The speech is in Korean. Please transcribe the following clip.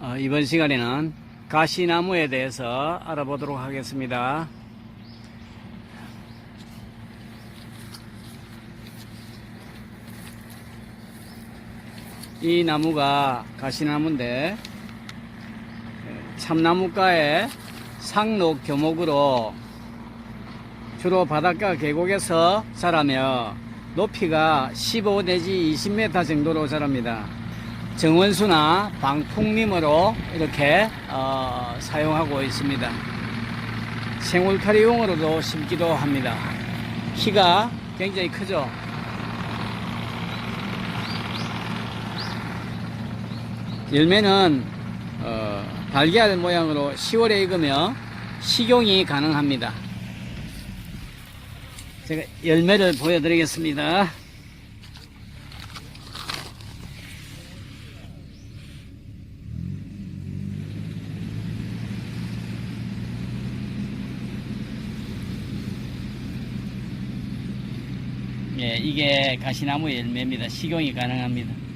어, 이번 시간에는 가시나무에 대해서 알아보도록 하겠습니다. 이 나무가 가시나무인데 참나무가의 상록 교목으로 주로 바닷가 계곡에서 자라며 높이가 15 내지 20m 정도로 자랍니다. 정원수나 방풍림으로 이렇게 어, 사용하고 있습니다. 생울타리용으로도 심기도 합니다. 키가 굉장히 크죠. 열매는 어, 달걀 모양으로 10월에 익으며 식용이 가능합니다. 제가 열매를 보여드리겠습니다. 예, 이게 가시나무 열매입니다. 식용이 가능합니다.